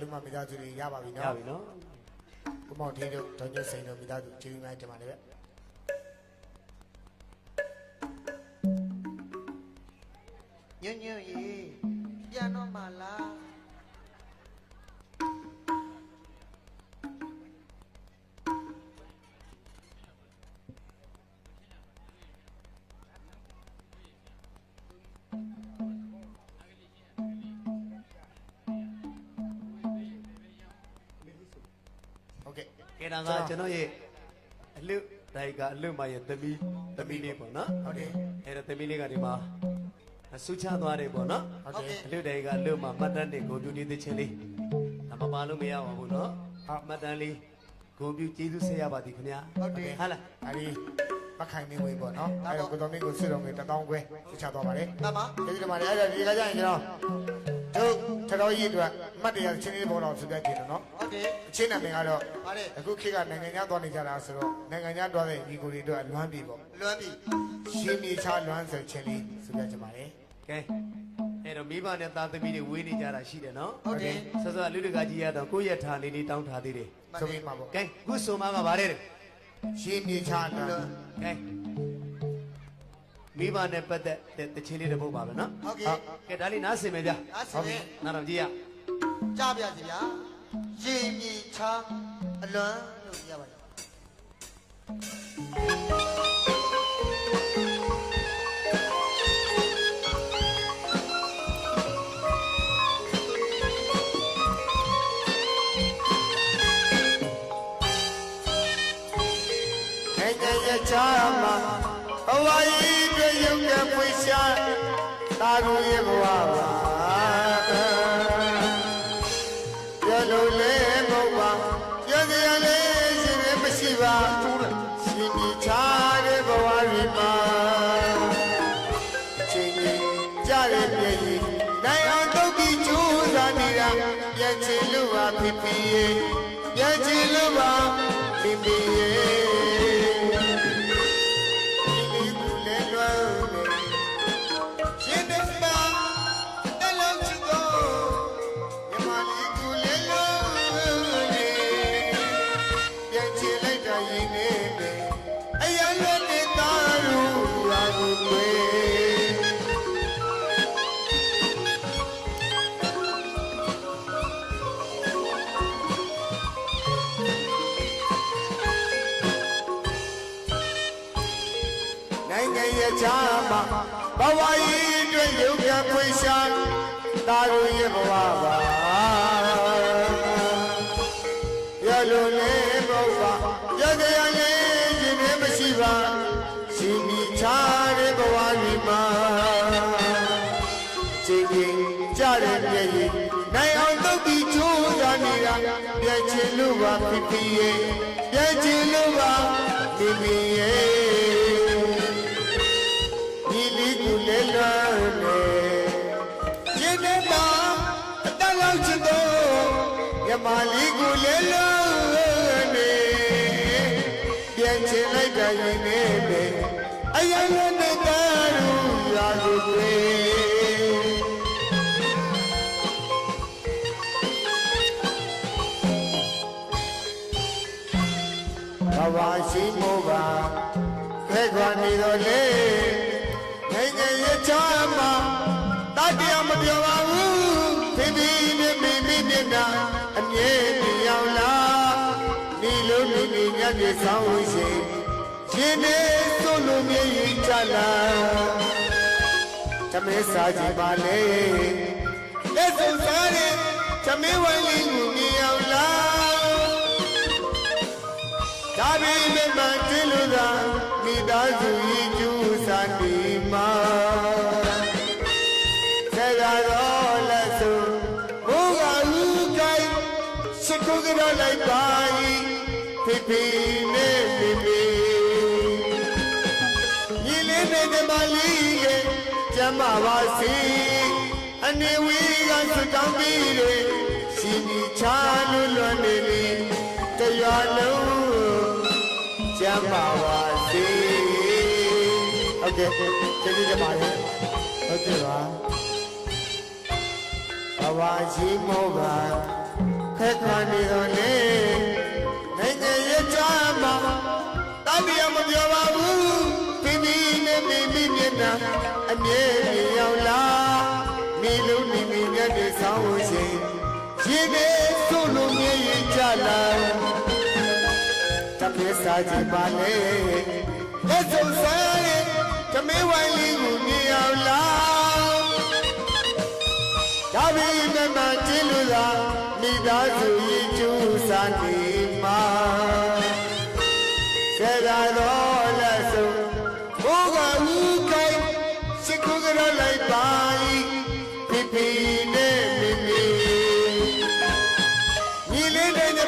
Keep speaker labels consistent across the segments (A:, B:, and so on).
A: လူမမိသားစုတွေရပါပြီ
B: ရ
A: နော်
B: ပြီနော်
A: ကိုမောင်ထေးတို့ဒေါ်ညွတ်စိန်တို့မိသားစုကျေးဇူးများတင်ပါတယ်ဗျ
C: ညွန့်ညွန့်ရေပြန်တော့မှလား
A: ကဲ့
B: ကဲဒါကကျွန်တော်ရဲ့အလွတ်တိုင်းကအလွတ်မရဲ့သမီးသမီးလေးပေါ့နော်
A: ဟုတ်တယ်
B: အဲ့တော့သမီးလေးကဒီမှာဆူချသွားတယ်ပေါ့နော်
A: ဟုတ်တယ်
B: အလွတ်တိုင်းကအလွတ်မှာမှတ်တမ်းတင်ကိုပြူနေတဲ့ချင်းလေးဒါမပါလို့မရပါဘူးနော်
A: ဟုတ်
B: မှတ်တမ်းလေးကိုပြူကျေးဇူးဆက်ရပါသည်ခင်ဗျာ
C: ဟုတ်တယ်
B: ဟာလား
A: အဲဒီပခိုင်နေဝေးပေါ့နော်အဲ့တော့ကိုတော်မင်းကိုဆွေတော်ငယ်တစ်တောင်းခွဲဆွချသွားပါတယ်
C: တမ
A: ကျေးဇူးတင်ပါတယ်အဲ့ဒါဒီကကြရင်ကျွန်တော်တို့ထတော်ကြီးအတွက်မှတ်တရချင်းလေးပေါ်တော့ဆွပြကြည့်တယ်နော်
C: ဟုတ်တယ်
A: အချင်းနာမည်ကတော့
C: ပါတယ်
A: အခုခေတ်ကနိုင်ငံခြားသွားနေကြတာဆိုတော့နိုင်ငံခြားသွားတဲ့ညီကိုတွေအတွက်လွမ်းပြီပေါ့
C: လွမ်းပြီ
A: ရှင်းမြေချလွမ်းဆိုချင်းလေးဆွပြကြပါတယ်
B: ကဲအဲ့တော့မိဘနဲ့သားသမီးတွေဝေးနေကြတာရှိတယ်နော်
C: ဟုတ်တယ်
B: ဆောစောအလူတကကြီးရတော့ကိုယ့်ရထားလေးလေးတောင်းထားသေးတယ်
A: ဆိုပြီးမှာပေါ့
B: ကဲခုဆိုမှကပါတယ်တဲ့
A: ရှင်းမြေချလွမ်း
B: ကဲမိဘနဲ့ပတ်သက်တဲ့တချင်းလေးတစ်ပုဒ်ပါပဲနော်
C: ဟုတ်ကဲ့
B: ကဲဒါလေးနားဆင်မယ်ဗျာ
C: အားစင်
B: နားတော်ကြည့်ရ
C: ကြားပြစီဗျာ ရေမြေချာအလွမ်းလို့ပြရပါတယ်
A: နိုင်ငံရချာမှာဘဝကြီးတွေရုပ်ကပွေရှာတာကိုရဲ့ဘ လည်းမရှိပါရှင်ဒီချာတဲ့ဘဝတွေမှာချိန်ကြီးကြရပြည့်ရင်နိုင်အောင်တုတ်ပြီးကြိုးစားနေတာပြန်ချင်လို့ပါဖြစ်ဖြစ်ရဲ့ပြ ရဲ့ချာမှာဘဝကြီးအတွက်ရုပ်ပြန်ဖွင့်ရှာတာရူရဲ့ဘဝပါရလို့လေဘုရားရကြရလေရှင်နေမရှိပါရှင်ဒီချာတဲ့ဘဝကြီးမှာချိန်ကြီးကြတဲ့ပြည့်ရင်နိုင်အောင်လုပ်ပြီးကြိုးစားနေတာပြည့်ချင်လို့ပါဖြစ်ဖြစ်ရဲ့ပြည့်ချင်လို့ပါဖြစ်ဖြစ်ရဲ့ မြမလေးကိုလဲလွမ်းနေပြန်ချင်လိုက်တာရင်နေပဲအယံလည်းနေတဲ့ရူရာကိုွယ်ဘဝရှိမိုးပါခဲခွာနေတော့လေနိုင်ငံရဲ့ချမ်းမှာတတရားမပြောပါဘူးဖိဖိနဲ့မိမိနဲ့နာ လူတွေညပြေဆောင်ဝရှိရှင်နေဆိုလိုမြေကြီးချလာတမဲစာကြည့်ပါလေလက်စုံစားတဲ့တမဲဝိုင်းလေးကိုမြင်ရောက်လာဒါပေမဲ့မတင်လို့သာမိသားစုကြီး လေးနဲ့ဓမ္မလေးရဲ့ကျမ်းမာပါစေအနေဝေးကစတောင်းပြီးတွေရှင်ဒီချာလွလွန်နေပြီတရားလုံးကျမ်းမာပါစေဟုတ်ကဲ့ကျေးဇူးတင်ပါတယ်ဟုတ်ကဲ့ပါဘဝရှိမောပါခက်ခါနေတော့လေနိုင်ငံရဲ့ကြမ်းမှာတတိယမပြောပါဘူးပြင်း ပြင်းနဲ့ပြင်းပြင်းမျက်နှာအမြဲမြင်ရောက်လာမိလုံးနေနေမြတ်တဲ့ဆောင်းဝရှင်ရင်နေဆိုလို့မြင်ရင်ကြလာတပြေစာကြည့်ပါလေလက်စုံဆိုင်ရဲ့ဓမေဝိုင်းလေးကိုမြင်ရောက်လာဒါပေမဲ့မကျင်းလို့သာမိသားစုရင်ကျူးစာနေ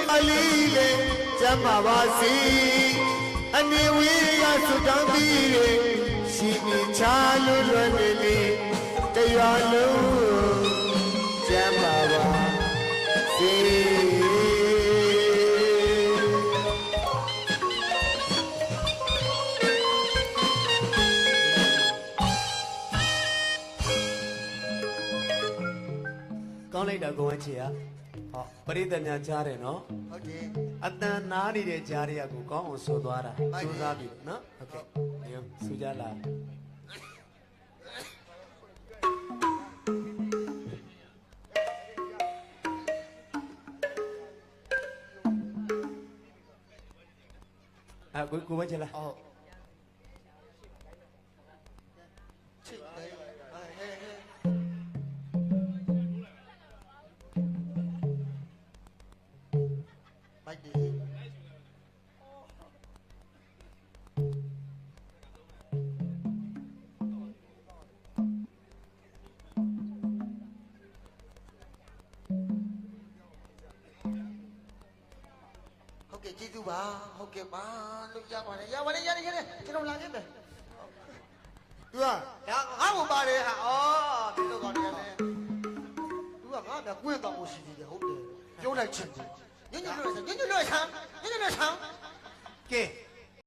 A: မလေးလေးကျမ်းပါပါစေအနေဝေးကဆုတောင်းပြီးရင်ရှိနေချလွတ်လွတ်နေလေတရားလုံးကျမ်းပါပါစေ
B: ကောင်းလိုက်တာကိုဝချေဟာ ဟောပရိသတ်များကြားတယ်နော်
C: ဟုတ်တယ်
B: အတန်နားနေတဲ့ကြားတွေကကိုကောင်းအောင်ဆိုသွားတာ
C: ဟုတ်တယ်
B: စူးစမ်းပြီနော်ဟုတ်ကဲ့အယုံစူကြလာအာကိုကိုဝချေလာ
C: ဟုတ် ကဲ့ကျေးဇူးပါဟုတ်ကဲ့ပါလို့ရပါတယ်ရပါတယ်ရတယ်ရတယ်ကျွန်တော်လာခဲ့မယ်
A: သူက။
C: ဒါငါ့ကိုပါတယ်ဟာ။အော်ဒီလိုကောင်တယ်လေ။ तू ကငါ့မြကွင့်တော့မရှိသေးတယ်ဟုတ်တယ်။ပြောလိုက်ချင်တယ်။ညညလွတ်ဆန်းညညလွတ်ဆန်းညညလွတ်ဆန်း
B: ကဲ